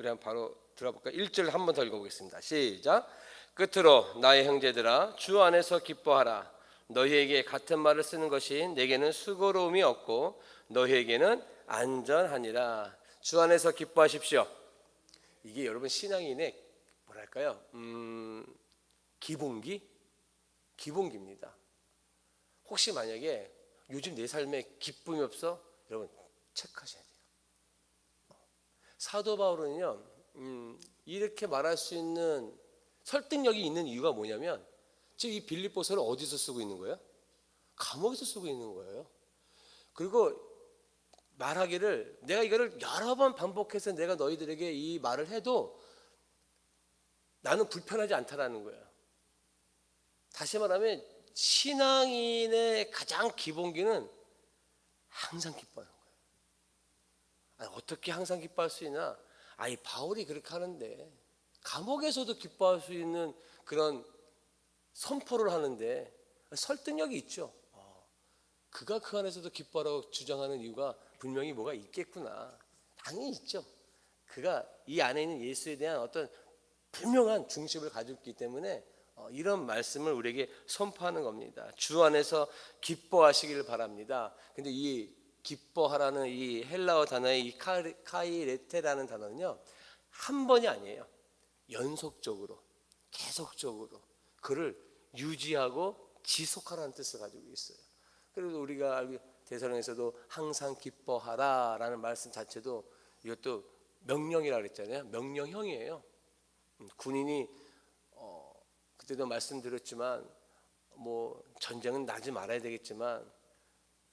우리 한번 바로 들어볼까? 1절 한번 더 읽어보겠습니다. 시작. 끝으로 나의 형제들아 주 안에서 기뻐하라. 너희에게 같은 말을 쓰는 것이 내게는 수고로움이 없고 너희에게는 안전하니라. 주 안에서 기뻐하십시오. 이게 여러분 신앙인의 뭐랄까요? 음, 기본기? 기본기입니다. 혹시 만약에 요즘 내 삶에 기쁨이 없어? 여러분 체크하셔야 돼요. 사도 바울은요, 음, 이렇게 말할 수 있는 설득력이 있는 이유가 뭐냐면 지금 이 빌립보서를 어디서 쓰고 있는 거예요? 감옥에서 쓰고 있는 거예요. 그리고 말하기를 내가 이거를 여러 번 반복해서 내가 너희들에게 이 말을 해도 나는 불편하지 않다라는 거예요. 다시 말하면 신앙인의 가장 기본기는 항상 거예요. 아니, 어떻게 항상 기뻐할 수 있나? 아이 바울이 그렇게 하는데 감옥에서도 기뻐할 수 있는 그런 선포를 하는데 설득력이 있죠. 어, 그가 그 안에서도 기뻐하라고 주장하는 이유가 분명히 뭐가 있겠구나. 당연히 있죠. 그가 이 안에 있는 예수에 대한 어떤 분명한 중심을 있기 때문에 어, 이런 말씀을 우리에게 선포하는 겁니다. 주 안에서 기뻐하시기를 바랍니다. 근데 이 기뻐하라는 이 헬라어 단어의 이 카이- 카이레테라는 단어는요 한 번이 아니에요. 연속적으로 계속적으로 그를 유지하고 지속하라는 뜻을 가지고 있어요. 그리고 우리가 대사령에서도 항상 기뻐하라라는 말씀 자체도 이것도 명령이라 그랬잖아요. 명령형이에요. 음, 군인이 어, 그때도 말씀드렸지만 뭐 전쟁은 나지 말아야 되겠지만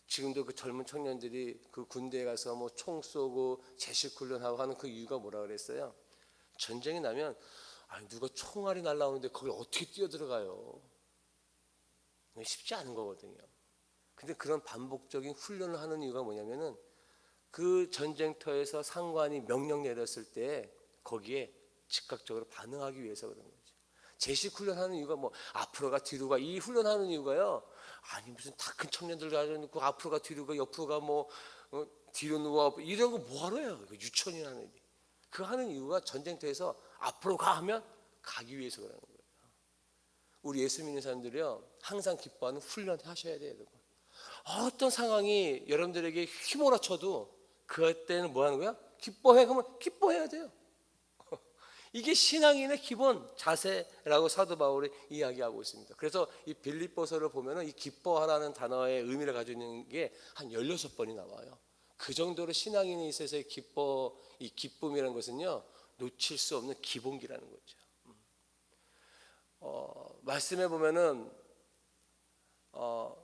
지금도 그 젊은 청년들이 그 군대에 가서 뭐 총 쏘고 제식 훈련하고 하는 그 이유가 뭐라 그랬어요? 전쟁이 나면 아니 누가 총알이 날라오는데 거기 어떻게 뛰어 들어가요? 쉽지 않은 거거든요. 근데 그런 반복적인 훈련을 하는 이유가 뭐냐면은 그 전쟁터에서 상관이 명령 내렸을 때 거기에 즉각적으로 반응하기 위해서 그런 거죠. 제식 훈련하는 이유가 뭐 앞으로가 뒤로가 이 훈련하는 이유가요. 아니 무슨 다 큰 청년들 가져놓고 앞으로가 뒤로가 옆으로가 뭐 어, 뒤로 누워 이런 거 뭐하러 해요? 유천이라는 일이. 그 하는 이유가 전쟁터에서 앞으로 가 하면 가기 위해서 그러는 거예요. 우리 예수 믿는 사람들이요 항상 기뻐하는 훈련 하셔야 돼요. 여러분. 어떤 상황이 여러분들에게 휘몰아쳐도 그때는 뭐 하는 거야? 기뻐해 그러면 기뻐해야 돼요. 이게 신앙인의 기본 자세라고 사도 바울이 이야기하고 있습니다. 그래서 이 빌립보서를 보면은 이 기뻐하라는 단어의 의미를 가지고 있는 게 한 16번이 나와요. 그 정도로 신앙인에 있어서의 기뻐 이 기쁨이라는 것은요. 놓칠 수 없는 기본기라는 거죠. 어, 말씀해 보면은 어,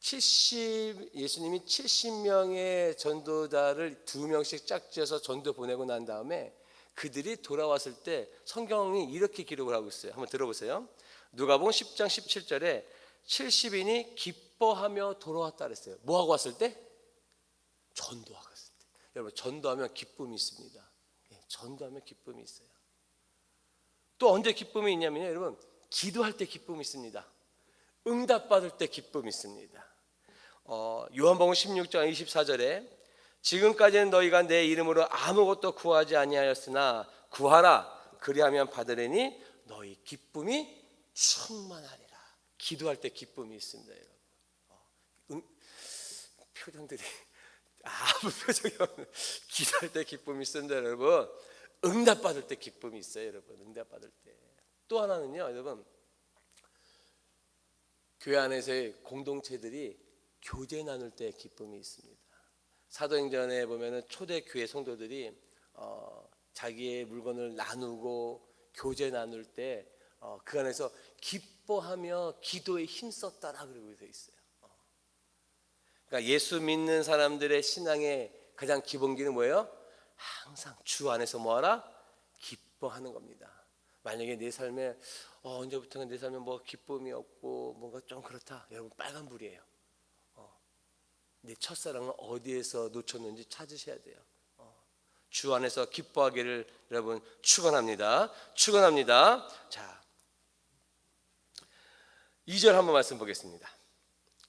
70 예수님이 70명의 전도자를 두 명씩 짝지어서 전도 보내고 난 다음에 그들이 돌아왔을 때 성경이 이렇게 기록을 하고 있어요. 한번 들어보세요. 누가복음 10장 17절에 70인이 기뻐하며 돌아왔다 그랬어요. 뭐 하고 왔을 때? 전도하고 왔을 때. 여러분 전도하면 기쁨이 있습니다. 예, 전도하면 기쁨이 있어요. 또 언제 기쁨이 있냐면요, 여러분 기도할 때 기쁨이 있습니다. 응답 받을 때 기쁨이 있습니다. 어, 요한복음 16장 24절에 지금까지는 너희가 내 이름으로 아무것도 구하지 아니하였으나 구하라 그리하면 받으리니 너희 기쁨이 충만하리라. 기도할 때 기쁨이 있습니다, 여러분. 어, 응, 표정들이 아무 표정이 없는 기도할 때 기쁨이 있습니다, 여러분. 응답 받을 때 기쁨이 있어요, 여러분. 응답 받을 때. 또 하나는요, 여러분. 교회 안에서의 공동체들이 교제 나눌 때 기쁨이 있습니다. 사도행전에 보면은 초대 교회 성도들이 어, 자기의 물건을 나누고 교제 나눌 때 어, 그 안에서 기뻐하며 기도에 힘썼다라 그러고 되어 있어요. 어. 그러니까 예수 믿는 사람들의 신앙의 가장 기본기는 뭐예요? 항상 주 안에서 뭐하라? 기뻐하는 겁니다. 만약에 내 삶에 어, 언제부터는 내 삶에 뭐 기쁨이 없고 뭔가 좀 그렇다. 여러분 빨간 불이에요. 어, 내 첫사랑은 어디에서 놓쳤는지 찾으셔야 돼요. 어, 주 안에서 기뻐하기를 여러분 축원합니다. 축원합니다. 자, 2절 한번 말씀 보겠습니다.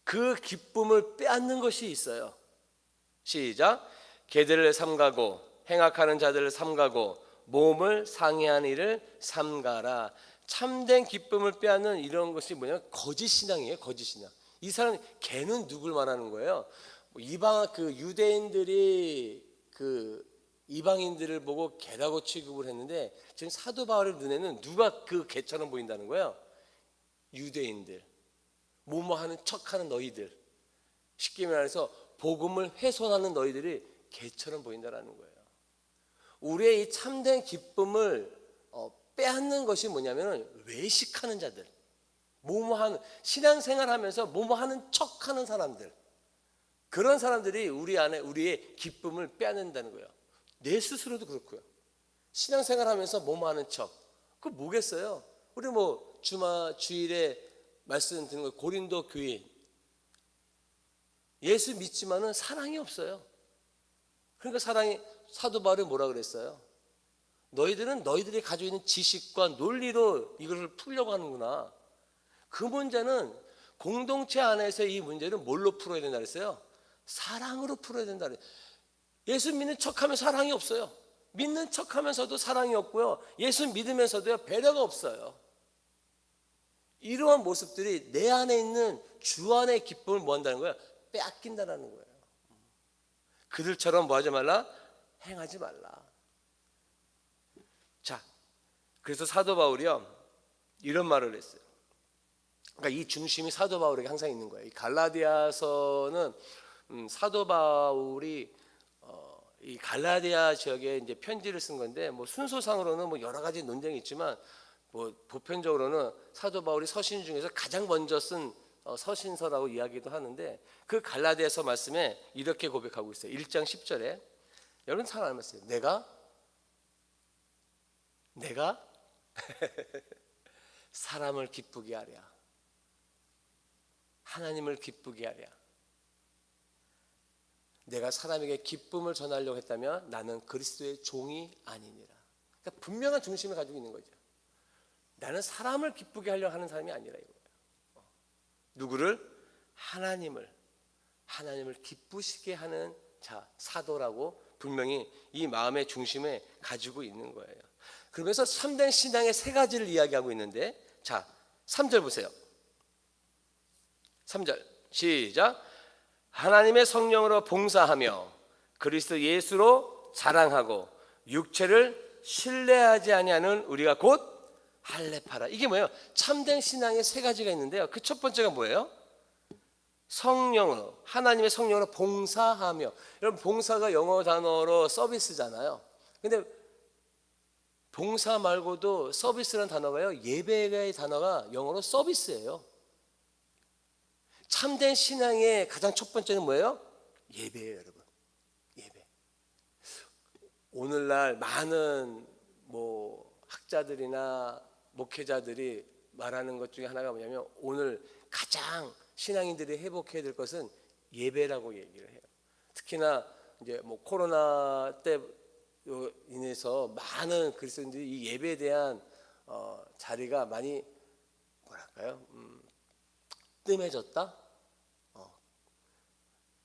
그 기쁨을 빼앗는 것이 있어요. 시작. 개들을 삼가고 행악하는 자들을 삼가고 몸을 상해한 일을 삼가라. 참된 기쁨을 빼앗는 이런 것이 뭐냐? 거짓 신앙이에요. 거짓 신앙. 이 사람 걔는 누굴 말하는 거예요? 뭐 이방 그 유대인들이 그 이방인들을 보고 개라고 취급을 했는데 지금 사도 바울의 눈에는 누가 그 개처럼 보인다는 거예요? 유대인들. 뭐뭐 하는 척하는 너희들. 쉽게 말해서 복음을 훼손하는 너희들이 개처럼 보인다라는 거예요. 우리의 이 참된 기쁨을 어, 빼앗는 것이 뭐냐면 외식하는 자들, 뭐뭐 하는 신앙생활 하면서 뭐뭐 하는 척 하는 사람들, 그런 사람들이 우리 안에 우리의 기쁨을 빼앗는다는 거예요. 내 스스로도 그렇고요. 신앙생활 하면서 뭐뭐 하는 척, 그 뭐겠어요? 우리 뭐 주마 주일에 말씀 드린 거 고린도 교인 예수 믿지만은 사랑이 없어요. 그러니까 사랑이 사도 바울이 뭐라 그랬어요? 너희들은 너희들이 가지고 있는 지식과 논리로 이것을 풀려고 하는구나. 그 문제는 공동체 안에서 이 문제는 뭘로 풀어야 된다 그랬어요? 사랑으로 풀어야 된다 그랬어요. 예수 믿는 척하면 사랑이 없어요. 믿는 척하면서도 사랑이 없고요. 예수 믿으면서도요 배려가 없어요. 이러한 모습들이 내 안에 있는 주 안의 기쁨을 뭐 한다는 거예요? 빼앗긴다라는 거예요. 그들처럼 뭐 하지 말라? 행하지 말라. 자, 그래서 사도 바울이요 이런 말을 했어요. 그러니까 이 중심이 사도 바울에게 항상 있는 거예요. 이 갈라디아서는 음, 사도 바울이 어, 이 갈라디아 지역에 이제 편지를 쓴 건데 뭐 순서상으로는 뭐 여러 가지 논쟁이 있지만 뭐 보편적으로는 사도 바울이 서신 중에서 가장 먼저 쓴 어, 서신서라고 이야기도 하는데 그 갈라디아서 말씀에 이렇게 고백하고 있어요. 1장 10절에 여러분 잘 알았어요. 내가 내가 사람을 기쁘게 하랴. 하나님을 기쁘게 하랴. 내가 사람에게 기쁨을 전하려고 했다면 나는 그리스도의 종이 아니니라. 그러니까 분명한 중심을 가지고 있는 거죠. 나는 사람을 기쁘게 하려고 하는 사람이 아니라 이거예요. 누구를 하나님을 하나님을 기쁘시게 하는 자 사도라고 분명히 이 마음의 중심에 가지고 있는 거예요. 그러면서 참된 신앙의 세 가지를 이야기하고 있는데 자 3절 보세요. 3절 시작 하나님의 성령으로 봉사하며 그리스도 예수로 자랑하고 육체를 신뢰하지 아니하는 우리가 곧 할례파라. 이게 뭐예요? 참된 신앙의 세 가지가 있는데요. 그 첫 번째가 뭐예요? 성령으로 하나님의 성령으로 봉사하며 여러분 봉사가 영어 단어로 서비스잖아요. 근데 봉사 말고도 서비스라는 단어가요. 예배의 단어가 영어로 서비스예요. 참된 신앙의 가장 첫 번째는 뭐예요? 예배예요, 여러분. 예배. 오늘날 많은 뭐 학자들이나 목회자들이 말하는 것 중에 하나가 뭐냐면 오늘 가장 신앙인들이 회복해야 될 것은 예배라고 얘기를 해요. 특히나 이제 뭐 코로나 때 인해서 많은 그리스도인들이 이 예배에 대한 어, 자리가 많이 뭐랄까요? 음, 뜸해졌다.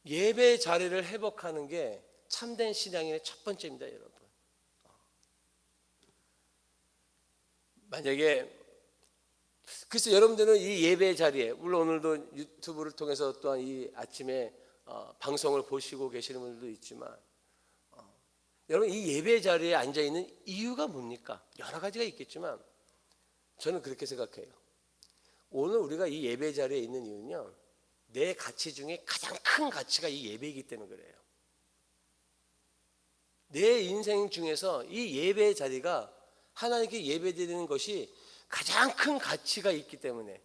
어. 예배 자리를 회복하는 게 참된 신앙인의 첫 번째입니다, 여러분. 만약에 그래서 여러분들은 이 예배 자리에 물론 오늘도 유튜브를 통해서 또한 이 아침에 어, 방송을 보시고 계시는 분들도 있지만 어, 여러분 이 예배 자리에 앉아 있는 이유가 뭡니까? 여러 가지가 있겠지만 저는 그렇게 생각해요. 오늘 우리가 이 예배 자리에 있는 이유는요. 내 가치 중에 가장 큰 가치가 이 예배이기 때문에 그래요. 내 인생 중에서 이 예배 자리가 하나님께 예배드리는 것이 가장 큰 가치가 있기 때문에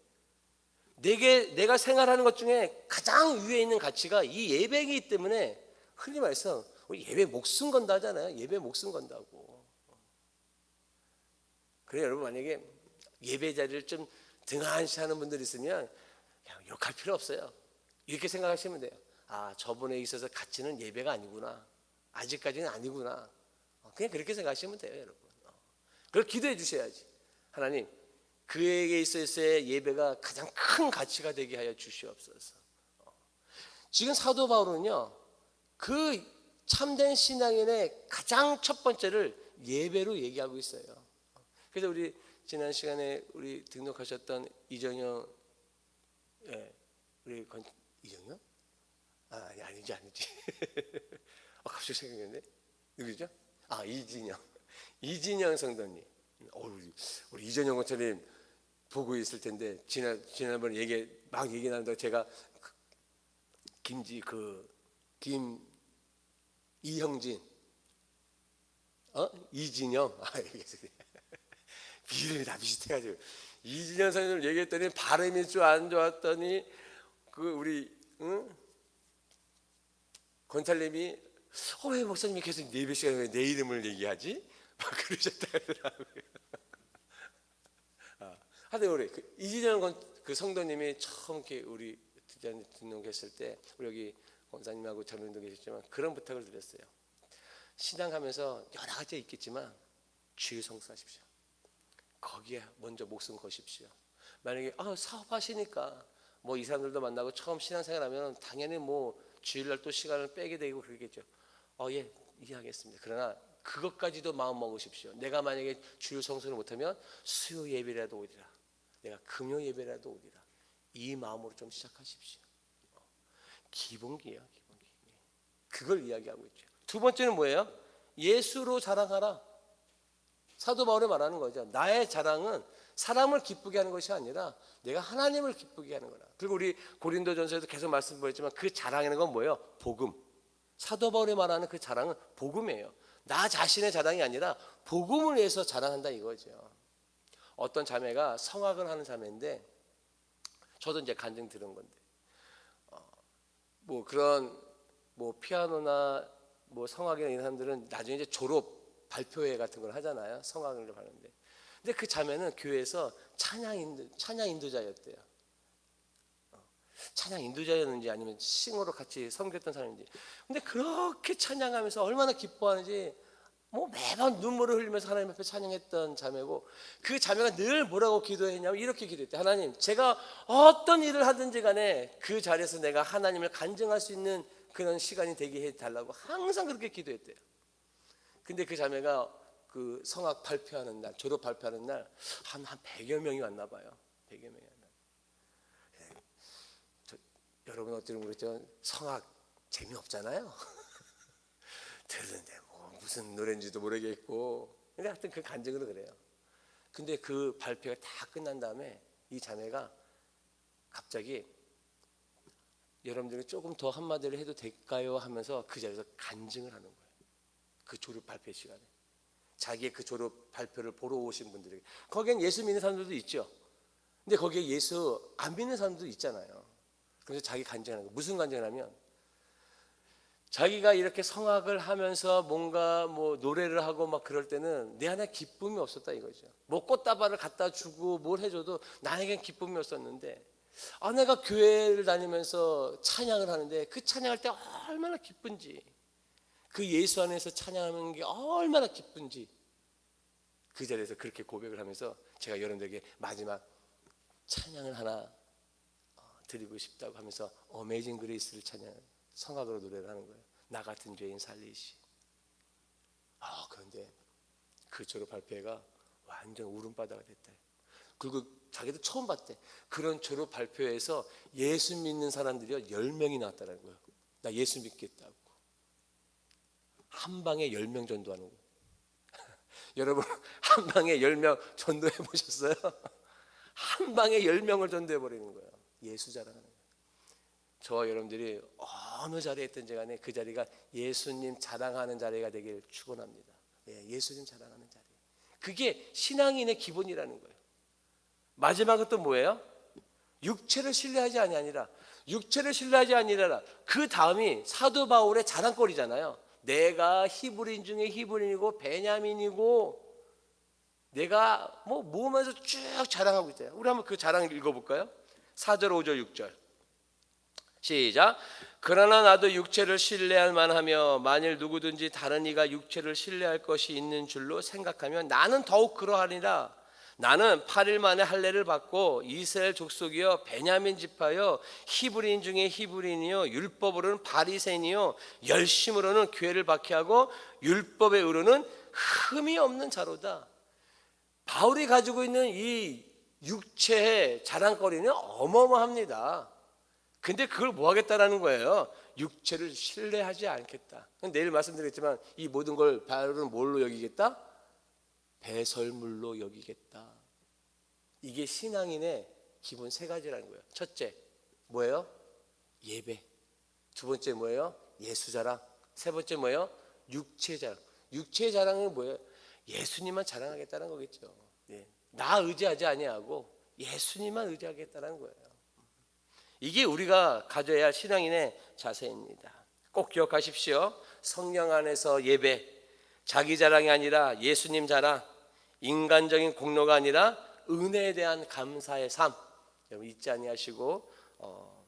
내게 내가 생활하는 것 중에 가장 위에 있는 가치가 이 예배이기 때문에 흔히 말해서 예배 목숨 건다 하잖아요. 예배 목숨 건다고. 그래 여러분 만약에 예배 자리를 좀 등한시 하는 분들 있으면 그냥 욕할 필요 없어요. 이렇게 생각하시면 돼요. 아 저분에 있어서 가치는 예배가 아니구나. 아직까지는 아니구나. 그냥 그렇게 생각하시면 돼요, 여러분. 그걸 기도해 주셔야지. 하나님, 그에게 있어서의 예배가 가장 큰 가치가 되게 하여 주시옵소서. 지금 사도 바울은요, 그 참된 신앙인의 가장 첫 번째를 예배로 얘기하고 있어요. 그래서 우리 지난 시간에 우리 등록하셨던 이정영 예, 우리 건 이정영? 아, 아니, 아니지 아니지. 아, 갑자기 생각했는데 누구죠? 아 이진영, 이진영 성도님. 어, 우리, 우리 이정영 권사님 보고 있을 텐데 지난 지난번 에 얘기 막 얘기 나는데 제가 그 김지 그김 이형진, 어 이진영, 아 이게 이름이 다 비슷해가지고 이진영 선생님 얘기했더니 발음이 좀 안 좋았더니 그 우리 응? 권사님이 어, 왜 목사님이 계속 시간에 왜 내 이름을 얘기하지? 막 그러셨다 하더라고요. 아, 하여튼 우리 그 이진영 권, 그 성도님이 처음 이렇게 우리 등록했을 때 우리 여기 권사님하고 젊은이도 계셨지만 그런 부탁을 드렸어요. 신앙하면서 여러 가지 있겠지만 주의 성수하십시오. 거기에 먼저 목숨 거십시오. 만약에 아, 사업하시니까 뭐 이 사람들도 만나고 처음 신앙생활하면 당연히 뭐 주일날 또 시간을 빼게 되고 그러겠죠. 어, 예, 이해하겠습니다. 그러나 그것까지도 마음 먹으십시오. 내가 만약에 주일 성수를 못하면 수요 예배라도 오리라. 내가 금요 예배라도 오리라. 이 마음으로 좀 시작하십시오. 어, 기본기예요, 기본기. 그걸 이야기하고 있죠. 두 번째는 뭐예요? 예수로 자랑하라. 사도 바울이 말하는 거죠. 나의 자랑은 사람을 기쁘게 하는 것이 아니라 내가 하나님을 기쁘게 하는 거라. 그리고 우리 고린도전서에도 계속 말씀드렸지만 그 자랑이라는 건 뭐예요? 복음. 사도 바울이 말하는 그 자랑은 복음이에요. 나 자신의 자랑이 아니라 복음을 위해서 자랑한다 이거죠. 어떤 자매가 성악을 하는 자매인데 저도 이제 간증 들은 건데 어, 뭐 그런 뭐 피아노나 뭐 성악이나 이런 사람들은 나중에 이제 졸업 발표회 같은 걸 하잖아요. 성악을 하는데. 근데 그 자매는 교회에서 찬양 인도 찬양 인도자였대요. 어, 찬양 인도자였는지 아니면 싱어로 같이 섬겼던 사람인지. 근데 그렇게 찬양하면서 얼마나 기뻐하는지 뭐 매번 눈물을 흘리면서 하나님 앞에 찬양했던 자매고 그 자매가 늘 뭐라고 기도했냐면 이렇게 기도했대. 하나님, 제가 어떤 일을 하든지 간에 그 자리에서 내가 하나님을 간증할 수 있는 그런 시간이 되게 해 달라고 항상 그렇게 기도했대요. 근데 그 자매가 그 성악 발표하는 날, 졸업 발표하는 날 한 한 100여 명이 왔나 봐요. 100여 명이 왔나. 예. 저, 여러분 어찌 모르겠지만 성악 재미없잖아요. 들는데 뭐 무슨 노래인지도 모르겠고. 근데 하여튼 그 간증으로 그래요. 근데 그 발표가 다 끝난 다음에 이 자매가 갑자기 여러분들이 조금 더 한마디를 해도 될까요? 하면서 그 자리에서 간증을 하는 거예요. 그 졸업 발표 시간에 자기의 그 졸업 발표를 보러 오신 분들에게 거기엔 예수 믿는 사람들도 있죠. 근데 거기에 예수 안 믿는 사람들도 있잖아요. 그래서 자기 간증하는 거 무슨 간증하냐면 자기가 이렇게 성악을 하면서 뭔가 뭐 노래를 하고 막 그럴 때는 내 안에 기쁨이 없었다 이거죠. 뭐 꽃다발을 갖다 주고 뭘 해줘도 나에겐 기쁨이 없었는데 아 내가 교회를 다니면서 찬양을 하는데 그 찬양할 때 얼마나 기쁜지 그 예수 안에서 찬양하는 게 얼마나 기쁜지 그 자리에서 그렇게 고백을 하면서 제가 여러분들에게 마지막 찬양을 하나 어, 드리고 싶다고 하면서 어메이징 그레이스를 찬양 성악으로 노래를 하는 거예요. 나 같은 죄인 살리시. 아 그런데 그 졸업 발표회가 완전 울음바다가 됐다. 그리고 자기도 처음 봤대. 그런 졸업 발표회에서 예수 믿는 사람들이 열 명이 나왔다는 거예요. 나 예수 믿겠다고. 한 방에 열명 전도하는 거. 여러분 한 방에 열명 전도해 보셨어요? 한 방에 열 명을 전도해 버리는 거예요. 예수 자랑하는 거예요. 저와 여러분들이 어느 자리에 있든지 간에 그 자리가 예수님 자랑하는 자리가 되길 축원합니다. 예, 예수님 자랑하는 자리. 그게 신앙인의 기본이라는 거예요. 마지막은 또 뭐예요? 육체를 신뢰하지 아니라 육체를 신뢰하지 아니라 그 다음이 사도 바울의 자랑거리잖아요. 내가 히브리인 중에 히브리인이고 베냐민이고 내가 뭐 모으면서 쭉 자랑하고 있어요. 우리 한번 그 자랑 읽어볼까요? 4절, 5절, 6절. 시작. 그러나 나도 육체를 신뢰할 만하며 만일 누구든지 다른 이가 육체를 신뢰할 것이 있는 줄로 생각하면 나는 더욱 그러하리라. 나는 8일 만에 할례를 받고 이스라엘 족속이요 베냐민 지파요 히브리인 중에 히브리인이요 율법으로는 바리새인이요 열심으로는 교회를 박해하고 율법의 의로는 흠이 없는 자로다. 바울이 가지고 있는 이 육체의 자랑거리는 어마어마합니다. 근데 그걸 뭐 하겠다라는 거예요? 육체를 신뢰하지 않겠다. 내일 말씀드렸지만 이 모든 걸 바울은 뭘로 여기겠다? 배설물로 여기겠다. 이게 신앙인의 기본 세 가지라는 거예요. 첫째, 뭐예요? 예배. 두 번째 뭐예요? 예수 자랑. 세 번째 뭐예요? 육체 자랑. 육체 자랑은 뭐예요? 예수님만 자랑하겠다는 거겠죠. 예. 나 의지하지 아니하고 예수님만 의지하겠다는 거예요. 이게 우리가 가져야 할 신앙인의 자세입니다. 꼭 기억하십시오. 성령 안에서 예배, 자기 자랑이 아니라 예수님 자랑, 인간적인 공로가 아니라 은혜에 대한 감사의 삶. 여러분 잊지 아니하시고 어,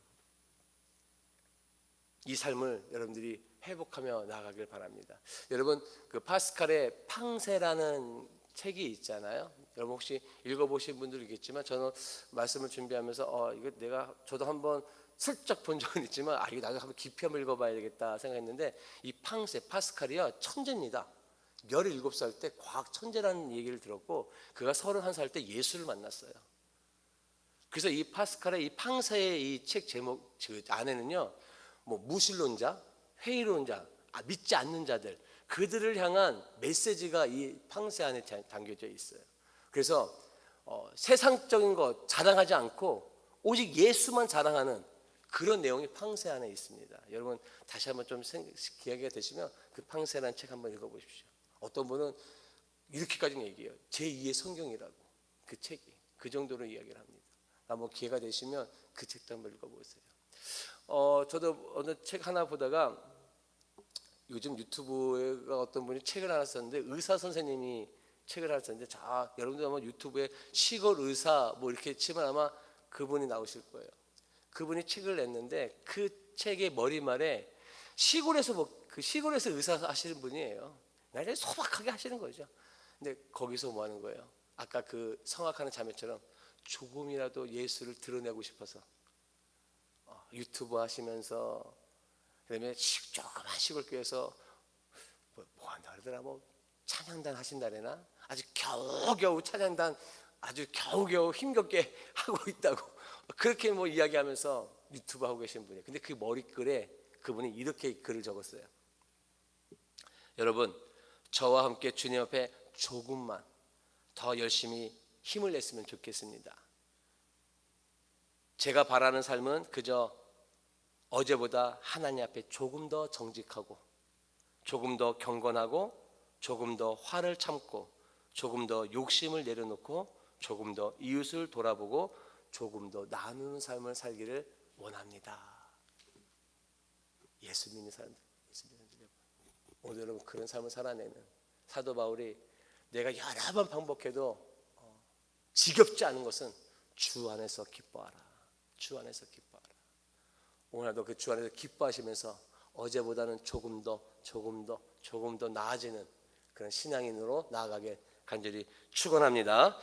이 삶을 여러분들이 회복하며 나가길 바랍니다. 여러분 그 파스칼의 팡세라는 책이 있잖아요. 여러분 혹시 읽어보신 분들 있겠지만 저는 말씀을 준비하면서 어 이거 내가 저도 한번 슬쩍 본 적은 있지만 아 이거 나도 한번 깊이 한번 읽어봐야 되겠다 생각했는데 이 팡세 파스칼이요 천재입니다. 17살 때 과학 천재라는 얘기를 들었고 그가 31살 때 예수를 만났어요. 그래서 이 파스칼의 이 팡세의 이 책 제목 그 안에는요. 뭐 무신론자, 회의론자, 아, 믿지 않는 자들 그들을 향한 메시지가 이 팡세 안에 자- 담겨져 있어요. 그래서 어, 세상적인 것 자랑하지 않고 오직 예수만 자랑하는 그런 내용이 팡세 안에 있습니다. 여러분 다시 한번 좀 생- 기회가 되시면 그 팡세라는 책 한번 읽어보십시오. 어떤 분은 이렇게까지 얘기해요. 제2의 성경이라고 그 책이 그 정도로 이야기를 합니다. 한번 기회가 되시면 그 책도 한번 읽어보세요. 어, 저도 어느 책 하나 보다가 요즘 유튜브가 어떤 분이 책을 하나 썼는데 의사 선생님이 책을 하나 썼는데 자 여러분들 아마 유튜브에 시골 의사 뭐 이렇게 치면 아마 그분이 나오실 거예요. 그분이 책을 냈는데 그 책의 머리말에 시골에서 뭐, 그 시골에서 의사 하시는 분이에요. 나중에 소박하게 하시는 거죠. 근데 거기서 뭐 하는 거예요? 아까 그 성악하는 자매처럼 조금이라도 예수를 드러내고 싶어서 어, 유튜브 하시면서 그다음에 시- 조그만 시골 교회에서 뭐, 뭐 한다 그러더라 뭐 찬양단 하신다래나 아주 겨우겨우 찬양단 아주 겨우겨우 힘겹게 하고 있다고 그렇게 뭐 이야기하면서 유튜브 하고 계신 분이에요. 근데 그 머리글에 그분이 이렇게 글을 적었어요. 여러분 저와 함께 주님 앞에 조금만 더 열심히 힘을 냈으면 좋겠습니다. 제가 바라는 삶은 그저 어제보다 하나님 앞에 조금 더 정직하고 조금 더 경건하고 조금 더 화를 참고 조금 더 욕심을 내려놓고 조금 더 이웃을 돌아보고 조금 더 나누는 삶을 살기를 원합니다. 예수 믿는 사람들, 오늘 여러분 그런 삶을 살아내는 사도 바울이 내가 여러 번 반복해도 어, 지겹지 않은 것은 주 안에서 기뻐하라. 주 안에서 기뻐하라. 오늘도 그 주 안에서 기뻐하시면서 어제보다는 조금 더 조금 더 조금 더 나아지는 그런 신앙인으로 나아가게 간절히 축원합니다.